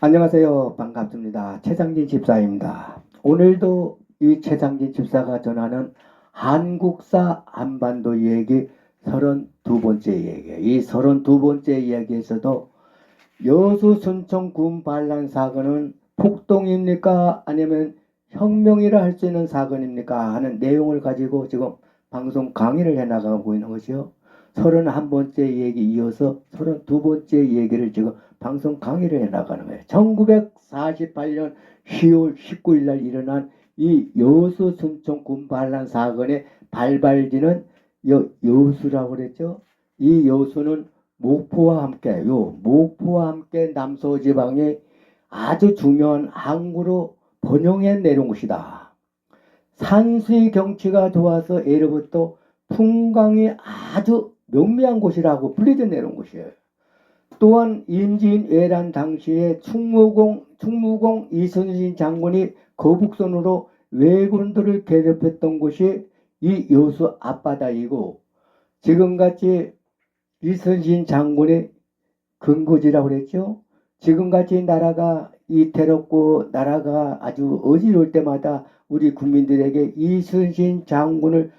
안녕하세요. 반갑습니다. 최장진 집사입니다. 오늘도 이 최장진 집사가 전하는 한국사 한반도 얘기 32번째 얘기. 이 32번째 이야기에서도 여수 순천 군 반란 사건은 폭동입니까? 아니면 혁명이라 할 수 있는 사건입니까? 하는 내용을 가지고 지금 방송 강의를 해나가고 있는 것이요. 31번째 얘기 이어서 32번째 얘기를 지금 방송 강의를 해나가는 거예요. 1948년 10월 19일 날 일어난 이 여수 순천군 반란 사건의 발발지는 여, 여수라고 그랬죠. 이 여수는 목포와 함께 요 목포와 함께 남서지방의 아주 중요한 항구로 번영해 내려온 곳이다. 산수의 경치가 좋아서 예로부터 풍광이 아주 명미한 곳이라고 불리져 내려온 곳이에요. 또한 임진 외란 당시에 충무공 충무공 이순신 장군이 거북선으로 왜군들을 괴롭혔던 곳이 이 여수 앞바다이고 지금같이 이순신 장군의 근거지라고 그랬죠. 지금같이 나라가 이태롭고 나라가 아주 어지러울 때마다 우리 국민들에게 이순신 장군을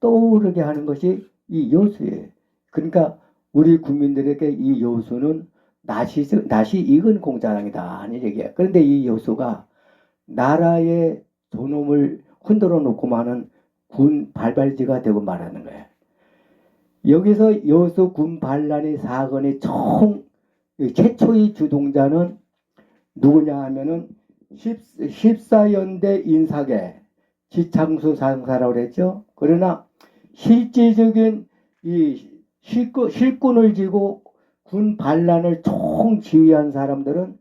떠오르게 하는 것이 이 여수예요. 그러니까 우리 국민들에게 이 여수는 낯이, 낯이 익은 공자랑이다 하는 얘기예요. 그런데 이 여수가 나라의 존엄을 흔들어 놓고 마는 군 발발지가 되고 말하는 거예요. 여기서 여수 군 반란의 사건의 총 최초의 주동자는 누구냐 하면은 10, 14연대 인사계 지창수 상사라고 그랬죠. 그러나 실질적인 이 실권, 실권을 쥐고 군 반란을 총 지휘한 사람들은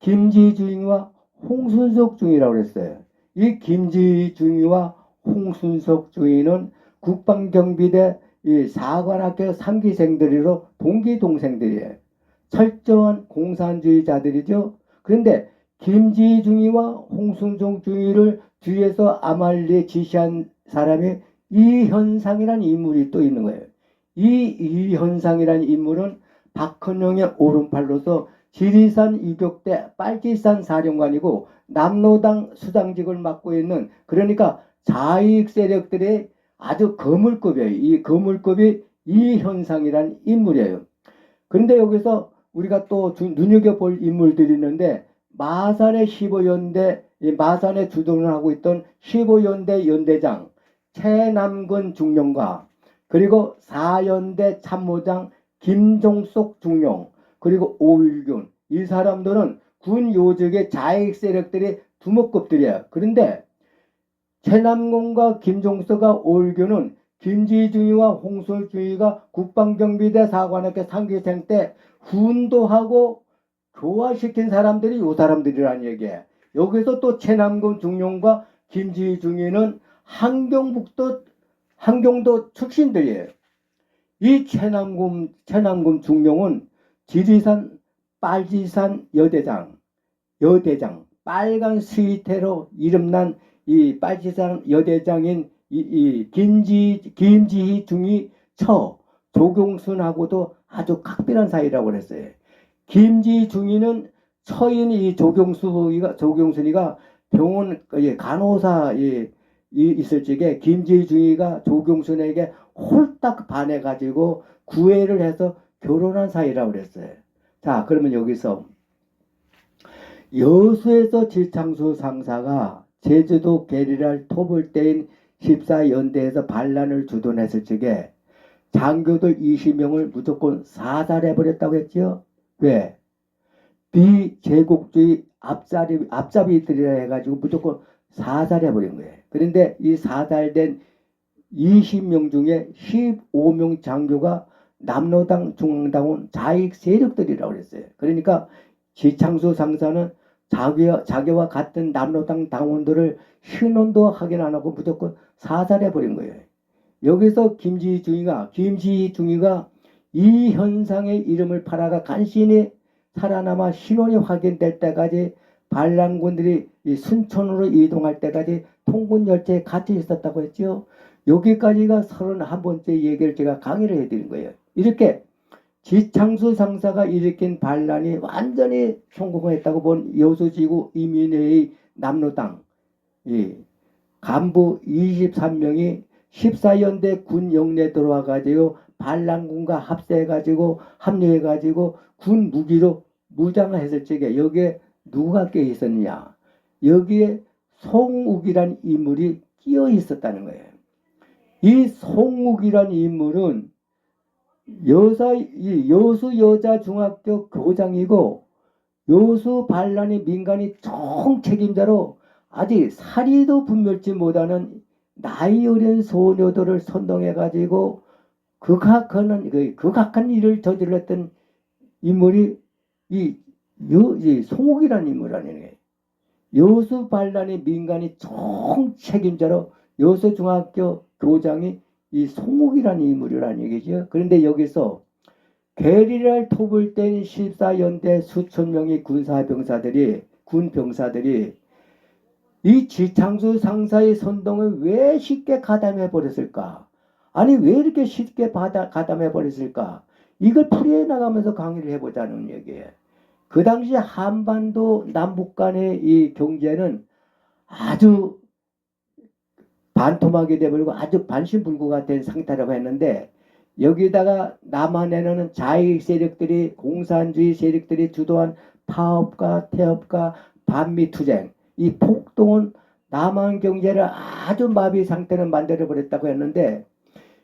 김지중이와 홍순석 중이라고 그랬어요. 이 김지중이와 홍순석 중이는 국방경비대 이 사관학교 3기생들이로 동기 동생들이에요. 철저한 공산주의자들이죠. 그런데 김지중이와 홍순종 중이를 뒤에서 아말리에 지시한 사람이 이현상이라는 인물이 또 있는 거예요. 이 이현상이라는 인물은 박헌영의 오른팔로서 지리산 이격대 빨치산 사령관이고 남로당 수장직을 맡고 있는 그러니까 자익 세력들의 아주 거물급이에요. 이 거물급이 이현상이라는 인물이에요. 그런데 여기서 우리가 또 주- 눈여겨볼 인물들이 있는데 마산의 15연대 이 마산에 주둔을 하고 있던 15연대 연대장 최남근 중령과 그리고 4연대 참모장 김종석 중령 그리고 오일균 이 사람들은 군 요직의 자익 세력들의 두목급들이에요. 그런데 최남근과 김종석과 오일균은 김지중이와 홍솔중이가 국방경비대 사관학교 상기생 때 훈도하고 교화시킨 사람들이 요 사람들이라는 얘기예요. 여기서 또 최남근 중령과 김지중이는 한경북도 한경도 출신들이에요. 이 최남금 최남금 중령은 지리산 빨지산 여대장 여대장 빨간 스위테로 이름난 이 빨지산 여대장인 이, 이 김지 김지희 중이 처 조경순하고도 아주 각별한 사이라고 그랬어요. 김지 중이는 처인 이 조경수가 조경순이가 병원 예, 간호사 예, 이 있을 적에 김지중이가 조경순에게 홀딱 반해가지고 구애를 해서 결혼한 사이라고 그랬어요. 자, 그러면 여기서 여수에서 지창수 상사가 제주도 게리라를 토벌 때인 14연대에서 반란을 주둔했을 적에 장교들 20명을 무조건 사살해버렸다고 했지요. 왜? 비제국주의 앞잡이, 앞잡이들이라 해가지고 무조건 사살해버린 거예요. 그런데 이 사살된 20명 중에 15명 장교가 남로당 중앙당원 자익 세력들이라고 그랬어요. 그러니까 지창수 상사는 자기와, 자기와 같은 남로당 당원들을 신원도 확인 안 하고 무조건 사살해 버린 거예요. 여기서 김지중이가, 김지중이가 이 현상의 이름을 팔아가 간신히 살아남아 신원이 확인될 때까지 반란군들이 이 순천으로 이동할 때까지 통군 열차에 같이 있었다고 했죠. 여기까지가 31번째 얘기를 제가 강의를 해드린 거예요. 이렇게 지창수 상사가 일으킨 반란이 완전히 성공했다고 본 여수지구 이민회의 남로당 이 간부 23명이 14연대 군 영내 들어와 가지고 반란군과 합세해 가지고 합류해 가지고 군 무기로 무장을 했을 적에 여기에 누가 끼어 있었느냐 여기에 송욱이란 인물이 끼어 있었다는 거예요. 이 송욱이란 인물은 여사 이 여수 여자 중학교 교장이고 여수 반란의 민간이 총 책임자로 아직 사리도 분별치 못하는 나이 어린 소녀들을 선동해 가지고 극악하는 그 극악한 일을 저질렀던 인물이 이, 여, 이 송옥이라는 인물 아니에요. 여수 반란의 민간이 총 책임자로 여수 중학교 교장이 이 송옥이라는 인물이라는 얘기죠. 그런데 여기서 게리라를 톱을 뗀 14연대 수천 명의 군사병사들이 군병사들이 이 지창수 상사의 선동을 왜 쉽게 가담해 버렸을까? 아니 왜 이렇게 쉽게 가담해 버렸을까? 이걸 풀이해 나가면서 강의를 해보자는 얘기예요. 그 당시 한반도 남북 간의 이 경제는 아주 반토막이 돼버리고 아주 반신불구가 된 상태라고 했는데 여기다가 남한에는 자익 세력들이 공산주의 세력들이 주도한 파업과 태업과 반미 투쟁 이 폭동은 남한 경제를 아주 마비 상태로 만들어 버렸다고 했는데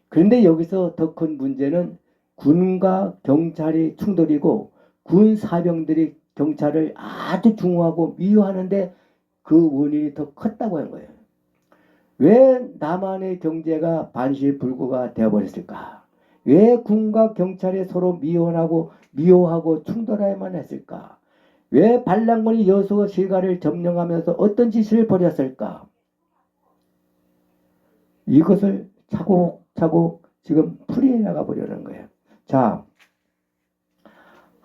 그런데 여기서 더 큰 문제는 군과 경찰이 충돌이고 군 사병들이 경찰을 아주 중호하고 미워하는데 그 원인이 더 컸다고 한 거예요. 왜 남한의 경제가 반실불구가 되어버렸을까? 왜 군과 경찰이 서로 미워하고 미워하고 충돌해야만 했을까? 왜 반란군이 여수 실가를 점령하면서 어떤 짓을 벌였을까? 이것을 차곡차곡 지금 풀이해 나가 보려는 거예요. 자,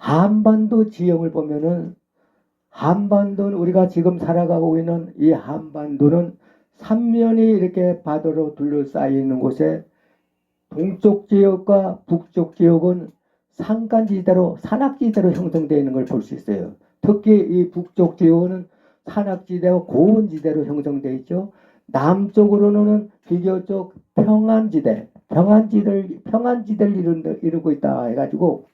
한반도 지형을 보면은 한반도는 우리가 지금 살아가고 있는 이 한반도는 삼면이 이렇게 바다로 둘러싸여 있는 곳에 동쪽 지역과 북쪽 지역은 산간지대로 산악지대로 형성되어 있는 걸 볼 수 있어요. 특히 이 북쪽 지역은 산악지대와 고원지대로 형성되어 있죠. 남쪽으로는 비교적 평안지대, 평안지대를 평안지대를 이루고 있다 해가지고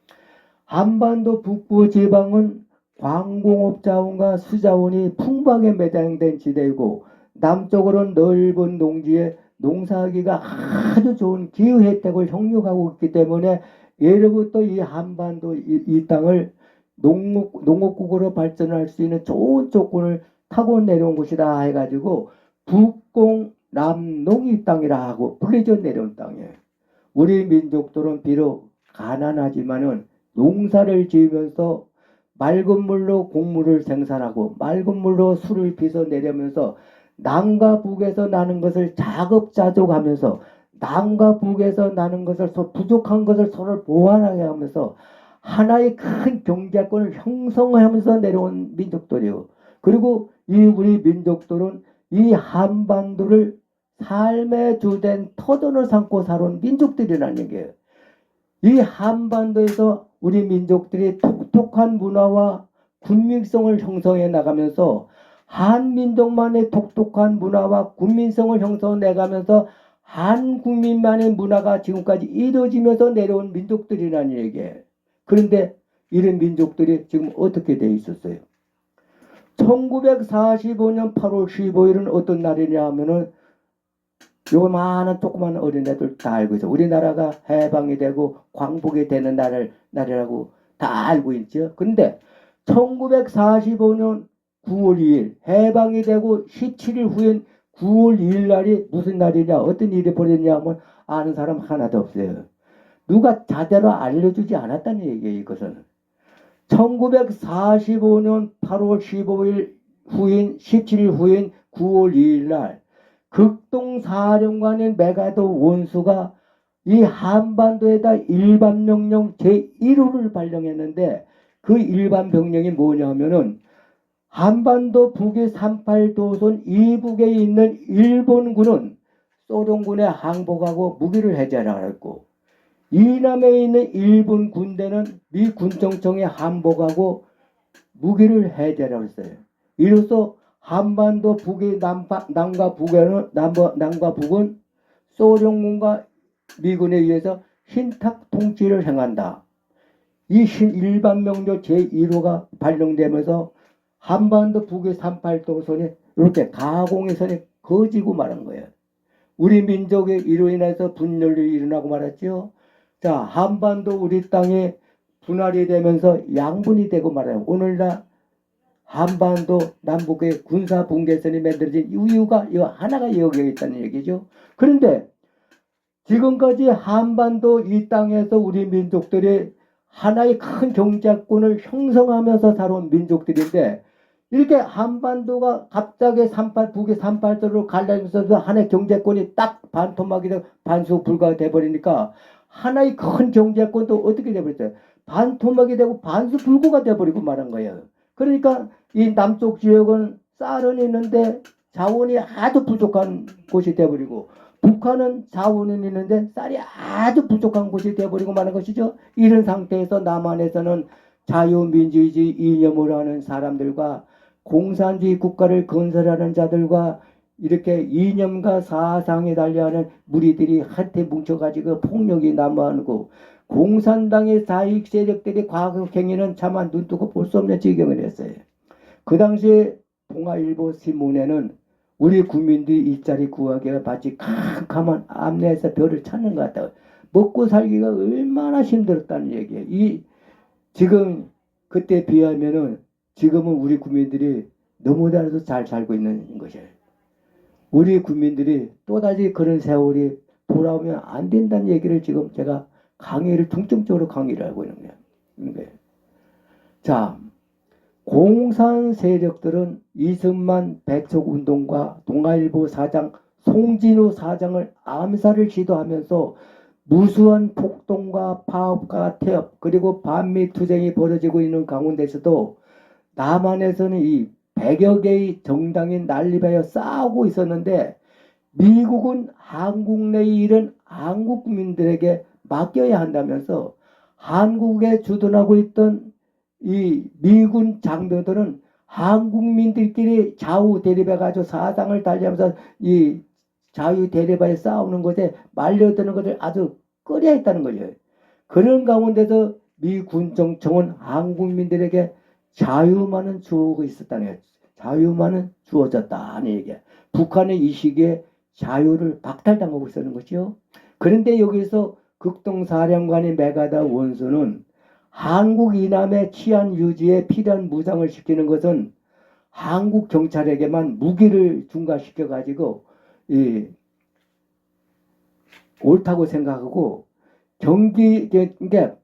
한반도 북부 지방은 광공업 자원과 수자원이 풍부하게 매장된 지대이고 남쪽으로는 넓은 농지에 농사하기가 아주 좋은 기후 혜택을 형성하고 있기 때문에 예로부터 이 한반도 이, 이 땅을 농업, 농업국으로 발전할 수 있는 좋은 조건을 타고 내려온 곳이다 해가지고 북공 남농이 땅이라 하고 불려져 내려온 땅이에요. 우리 민족들은 비록 가난하지만은 농사를 지으면서 맑은 물로 곡물을 생산하고 맑은 물로 술을 빚어 내려면서 남과 북에서 나는 것을 자급자족하면서 남과 북에서 나는 것을 서 부족한 것을 서로 보완하게 하면서 하나의 큰 경제권을 형성하면서 내려온 민족들이요. 그리고 이 우리 민족들은 이 한반도를 삶의 주된 터전을 삼고 살아온 민족들이라는 얘기예요. 이 한반도에서 우리 민족들이 독특한 문화와 군민성을 형성해 나가면서 한민족만의 독특한 문화와 군민성을 형성해 나가면서 한 국민만의 문화가 지금까지 이루어지면서 내려온 민족들이라는 얘기예요. 그런데 이런 민족들이 지금 어떻게 돼 있었어요? 1945년 8월 15일은 어떤 날이냐 하면은 요 많은 조그만 어린애들 다 알고 있어. 우리나라가 해방이 되고 광복이 되는 날을 날이라고 다 알고 있죠. 근데 1945년 9월 2일 해방이 되고 17일 후인 9월 2일 날이 무슨 날이냐 어떤 일이 벌어졌냐 하면 아는 사람 하나도 없어요. 누가 자대로 알려주지 않았다는 얘기예요. 이것은 1945년 8월 15일 후인 17일 후인 9월 2일 날 극동사령관인 메가도 원수가 이 한반도에다 일반 명령 제1호를 발령했는데 그 일반 명령이 뭐냐면은 한반도 북의 38도선 이북에 있는 일본군은 소련군에 항복하고 무기를 해제하라 그랬고 이남에 있는 일본 군대는 미 군정청에 항복하고 무기를 해제하라고 했어요. 이로써 한반도 북의 남파, 남과 북에는 남과, 남과 북은 소련군과 미군에 의해서 신탁 통치를 행한다. 이 신- 일반 명조 제1호가 발령되면서 한반도 북의 38도선이 이렇게 가공의 선이 거지고 말한 거예요. 우리 민족의 이로 인해서 분열이 일어나고 말았죠. 자, 한반도 우리 땅에 분할이 되면서 양분이 되고 말아요. 오늘날 한반도 남북의 군사 분계선이 만들어진 이유가 이 하나가 여기에 있다는 얘기죠. 그런데 지금까지 한반도 이 땅에서 우리 민족들이 하나의 큰 경제권을 형성하면서 살아온 민족들인데 이렇게 한반도가 갑자기 38 북의 38도로 갈라지면서 하나의 경제권이 딱 반토막이 되고 반수 불가가 돼버리니까 하나의 큰 경제권도 어떻게 돼버렸어요? 반토막이 되고 반수 불구가 돼버리고 말한 거예요. 그러니까 이 남쪽 지역은 쌀은 있는데 자원이 아주 부족한 곳이 돼버리고 북한은 자원은 있는데 쌀이 아주 부족한 곳이 돼버리고 마는 것이죠. 이런 상태에서 남한에서는 자유민주주의 이념을 하는 사람들과 공산주의 국가를 건설하는 자들과 이렇게 이념과 사상에 달려하는 무리들이 한테 뭉쳐가지고 폭력이 남하고 공산당의 사익 세력들이 과거 행위는 차마 눈뜨고 볼 수 없는 지경을 했어요. 그 당시에 동아일보 신문에는 우리 국민들이 일자리 구하기가 마치 캄캄한 암내에서 별을 찾는 것 같다. 먹고 살기가 얼마나 힘들었다는 얘기예요. 이 지금 그때 비하면은 지금은 우리 국민들이 너무나도 잘 살고 있는 것이에요. 우리 국민들이 또다시 그런 세월이 돌아오면 안 된다는 얘기를 지금 제가 강의를 중점적으로 강의를 하고 있는 거예요. 자, 공산 세력들은 이승만 백석 운동과 동아일보 사장 송진우 사장을 암살을 시도하면서 무수한 폭동과 파업과 태업 그리고 반미 투쟁이 벌어지고 있는 가운데서도 남한에서는 이 100여 개의 정당이 난립하여 싸우고 있었는데 미국은 한국 내의 일은 한국 국민들에게 맡겨야 한다면서 한국에 주둔하고 있던 이 미군 장병들은 한국민들끼리 좌우 대립해가지고 사상을 달리하면서 이 자유 대립하에 싸우는 것에 말려드는 것을 아주 꺼려 했다는 거죠. 그런 가운데서 미군 정청은 한국민들에게 자유만은 주어고 있었다는 거예요. 자유만은 주어졌다는 얘기야. 북한의 이 시기에 자유를 박탈당하고 있었는 거죠. 그런데 여기서 극동사령관의 메가다 원수는 한국 이남의 치안 유지에 필요한 무장을 시키는 것은 한국 경찰에게만 무기를 중과시켜 가지고 이 옳다고 생각하고 경기 그러니까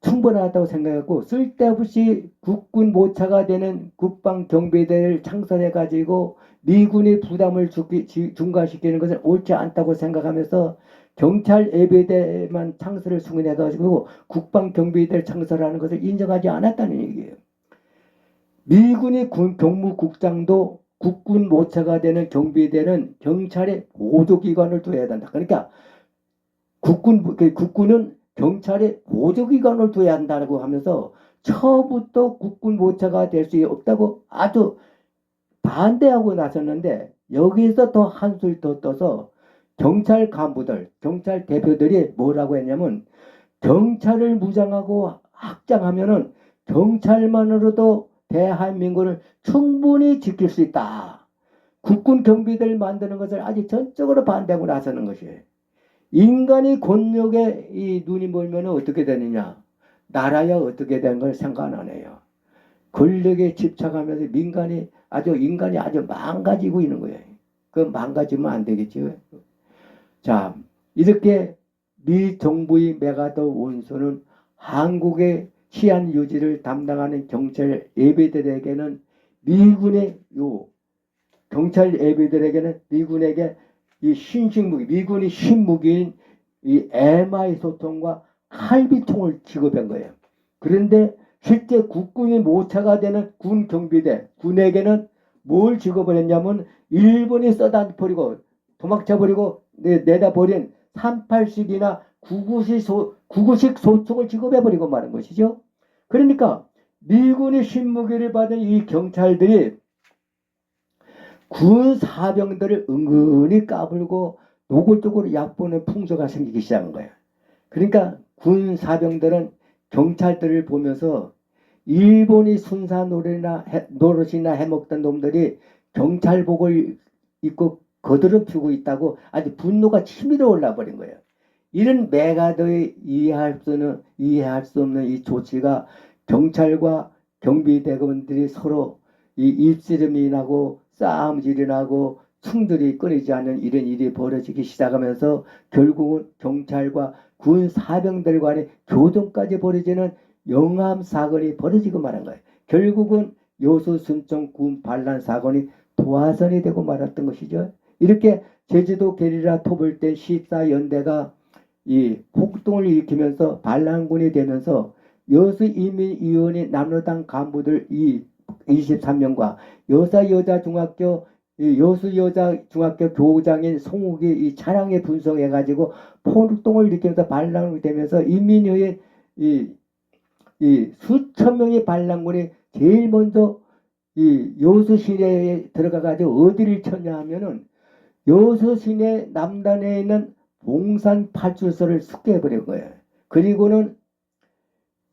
충분하다고 생각하고 쓸데없이 국군 모차가 되는 국방 경비대를 창설해 가지고 미군이 부담을 주기, 지- 중과시키는 것은 옳지 않다고 생각하면서 경찰 예비대만 창설을 승인해 가지고 국방 경비대를 창설하는 것을 인정하지 않았다는 얘기예요. 미군이 군 경무국장도 국군 모차가 되는 경비대는 경찰의 보조기관을 둬야 된다. 그러니까 국군 그 국군은 경찰의 보조기관을 둬야 한다고 하면서 처부터 국군 모차가 될 수 없다고 아주 반대하고 나섰는데 여기서 더 한술 더 떠서 경찰 간부들, 경찰 대표들이 뭐라고 했냐면 경찰을 무장하고 확장하면은 경찰만으로도 대한민국을 충분히 지킬 수 있다. 국군 경비들 만드는 것을 아주 전적으로 반대하고 나서는 것이에요. 인간이 권력에 이 눈이 멀면 어떻게 되느냐? 나라야 어떻게 되는 걸 생각 안 해요. 권력에 집착하면서 민간이 아주 인간이 아주 망가지고 있는 거예요. 그 망가지면 안 되겠죠. 자, 이렇게 미 정부의 메가더 원수는 한국의 치안 유지를 담당하는 경찰 예비들에게는 미군의 요 경찰 예비들에게는 미군에게 이 신식무기, 미군이 신무기인 이 MI 소통과 칼비통을 지급한 거예요. 그런데 실제 국군이 모차가 되는 군 경비대, 군에게는 뭘 지급을 했냐면 일본이 써다 버리고 도망쳐 버리고 내다 버린 38식이나 구구식 소, 구구식 소총을 지급해버리고 마는 것이죠. 그러니까 미군이 신무기를 받은 이 경찰들이 군 사병들을 은근히 까불고 노골적으로 얕보는 풍조가 생기기 시작한 거예요. 그러니까 군 사병들은 경찰들을 보면서 일본이 순사 노릇이나 해먹던 놈들이 경찰복을 입고 거드름 피우고 있다고 아주 분노가 치밀어 올라 버린 거예요. 이런 메가더의 이해할 수는 이해할 수 없는 이 조치가 경찰과 경비대원들이 서로 이 입씨름이 나고 싸움질이 나고 충돌이 끊이지 않는 이런 일이 벌어지기 시작하면서 결국은 경찰과 군 사병들 간의 교전까지 벌어지는 영암 사건이 벌어지고 말한 거예요. 결국은 요수 순천 군 반란 사건이 도화선이 되고 말았던 것이죠. 이렇게 제주도 게리라 토벌 때 14연대가 이 폭동을 일으키면서 반란군이 되면서 여수 이민위원회 남로당 간부들 이 23명과 여사 여자 중학교 이 여수 여자 중학교 교장인 송욱이 이 차량에 분석해 가지고 폭동을 일으키면서 반란이 되면서 인민위원회 이, 이 수천 명의 반란군이 제일 먼저 이 여수 시내에 들어가 가지고 어디를 쳤냐 하면은 여수 시내 남단에 있는 봉산 파출소를 숙개해 버린 거예요. 그리고는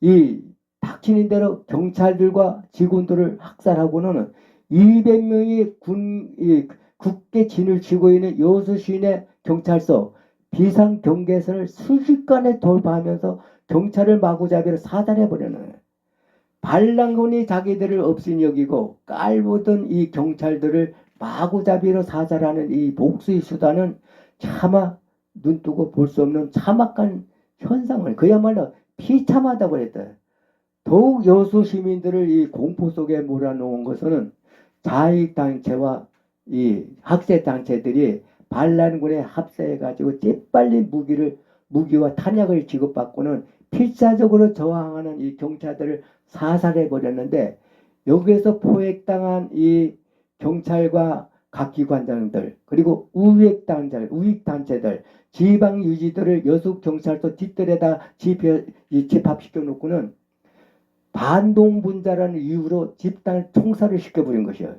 이 닥치는 대로 경찰들과 직원들을 학살하고는 200명이 군, 이, 국계 진을 치고 있는 여수 시내 경찰서 비상 경계선을 순식간에 돌파하면서 경찰을 마구잡이로 사살해 버리는 거예요. 반란군이 자기들을 없인 여기고 깔보던 이 경찰들을 마구잡이로 사살하는 이 복수의 수단은 차마 눈뜨고 볼 수 없는 참악한 현상을 그야말로 비참하다고 그랬다. 더욱 여수 시민들을 이 공포 속에 몰아놓은 것은 자익 단체와 이 학생단체들이 반란군에 합세해가지고 재빨리 무기를 무기와 탄약을 지급받고는 필사적으로 저항하는 이 경찰들을 사살해 버렸는데 여기에서 포획당한 이 경찰과 각 기관장들 그리고 우익단체 우익단체들 지방 유지들을 여수 경찰서 뒷뜰에다 집합시켜 놓고는 반동분자라는 이유로 집단 총살을 시켜버린 것이에요.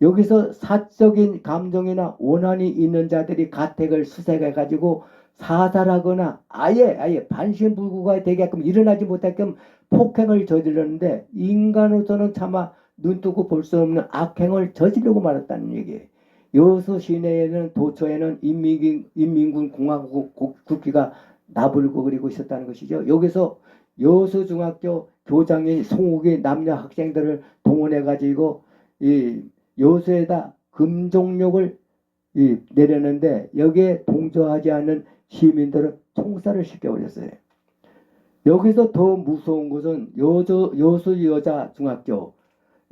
여기서 사적인 감정이나 원한이 있는 자들이 가택을 수색해 가지고 사살하거나 아예 아예 반신불구가 되게끔 일어나지 못하게끔 폭행을 저질렀는데 인간으로서는 차마 눈뜨고 볼 수 없는 악행을 저지르고 말았다는 얘기예요. 여수 시내에는 도처에는 인민군, 인민군 공화국 국- 국기가 나불고 그리고 있었다는 것이죠. 여기서 여수 중학교 교장인 송욱이 남녀 학생들을 동원해 가지고 이 여수에다 금종력을 이 내렸는데 여기에 동조하지 않는 시민들은 총살을 시켜버렸어요. 여기서 더 무서운 것은 여주, 여수 여자 중학교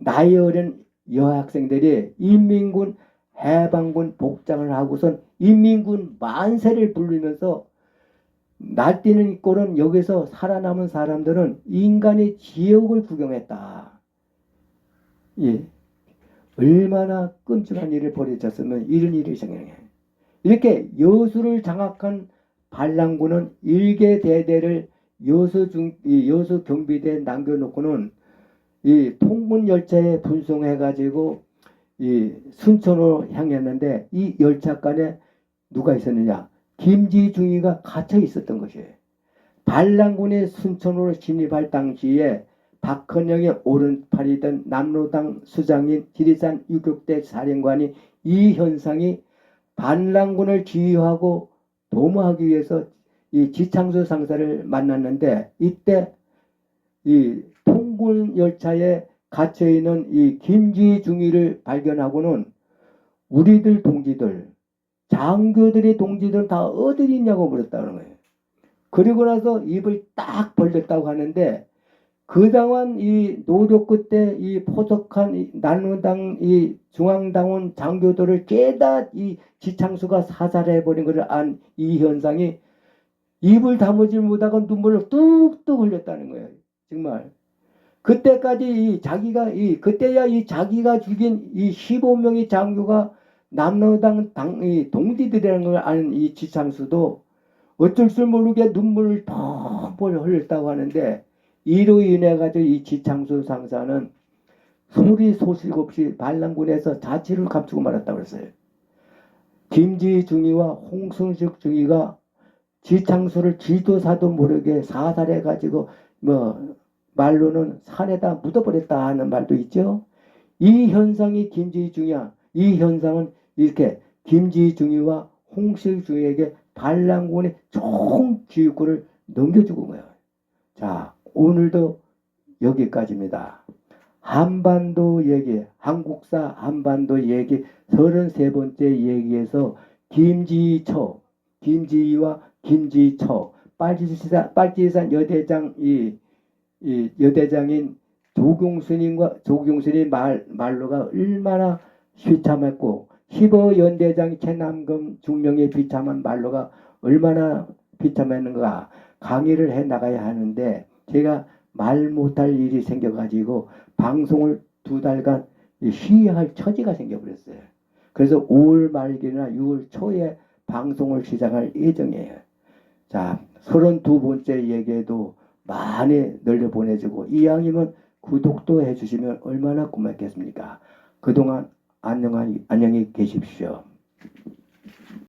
나이 어린 여학생들이 인민군 해방군 복장을 하고선 인민군 만세를 부르면서 날뛰는 꼴은 여기서 살아남은 사람들은 인간의 지옥을 구경했다. 예. 얼마나 끔찍한 일을 벌여졌으면 이런 일이 생겨나요. 이렇게 여수를 장악한 반란군은 일개 대대를 여수 중, 이 여수 경비대에 남겨놓고는 이 통문 열차에 분송해 가지고 이 순천으로 향했는데 이 열차간에 누가 있었느냐? 김지중이가 갇혀 있었던 것이에요. 반란군이 순천으로 진입할 당시에 박헌영의 오른팔이던 남로당 수장인 지리산 유격대 사령관이 이 현상이 반란군을 지휘하고 도모하기 위해서 이 지창수 상사를 만났는데 이때 이 통군 열차에 갇혀 있는 이 김지중이를 발견하고는 우리들 동지들 장교들의 동지들 다 어디 있냐고 물었다는 거예요. 그리고 나서 입을 딱 벌렸다고 하는데 그동안 이 노조 끝에 이 포석한 이 난로당 이 중앙당원 장교들을 깨다 이 지창수가 사살해 버린 것을 안 이 현상이 입을 다무지 못하고 눈물을 뚝뚝 흘렸다는 거예요. 정말. 그때까지 이 자기가 이 그때야 이 자기가 죽인 이 15명의 장교가 남로당 당, 이 동지들이라는 걸 아는 이 지창수도 어쩔 줄 모르게 눈물을 펑펑 흘렸다고 하는데 이로 인해 가지고 이 지창수 상사는 소리 소식 없이 반란군에서 자취를 감추고 말았다고 그랬어요. 김지 중위와 홍순식 중위가 지창수를 지도사도 모르게 사살해 가지고 뭐 말로는 산에다 묻어버렸다 하는 말도 있죠. 이 현상이 김지 중위야. 이 현상은 이렇게 김지 중위와 홍식 중위에게 반란군의 총 기육구를 넘겨주고 거예요. 자, 오늘도 여기까지입니다. 한반도 얘기, 한국사 한반도 얘기 33번째 얘기에서 김지처, 김지희와 김지처, 빨치산, 빨치산 여대장, 이, 이 여대장인 조경순님과 조경순의 말, 말로가 얼마나 비참했고, 15연대장 최남금 중령의 비참한 말로가 얼마나 비참했는가 강의를 해 나가야 하는데, 제가 말 못할 일이 생겨가지고 방송을 두 달간 쉬할 처지가 생겨버렸어요. 그래서 5월 말기나 6월 초에 방송을 시작할 예정이에요. 자, 32번째 얘기에도 많이 늘려 보내주고 이왕이면 구독도 해주시면 얼마나 고맙겠습니까? 그동안 안녕하, 안녕히 계십시오.